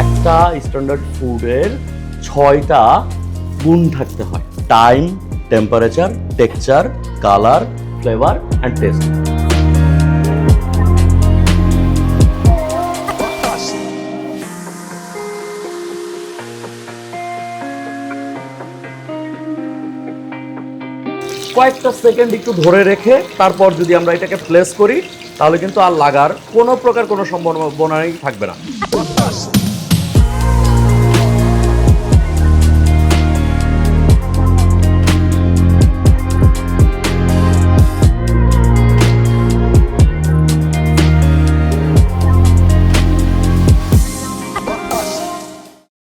একটা স্ট্যান্ডার্ড ফুডের ছয়টা গুণ থাকতে হয়। Time temperature texture colour flavour and taste কয়েকটা সেকেন্ড একটু ধরে রেখে তারপর যদি আমরা এটাকে প্লেস করি, তাহলে কিন্তু আর লাগার কোনো প্রকার কোনো সম্ভাবনাই থাকবে না।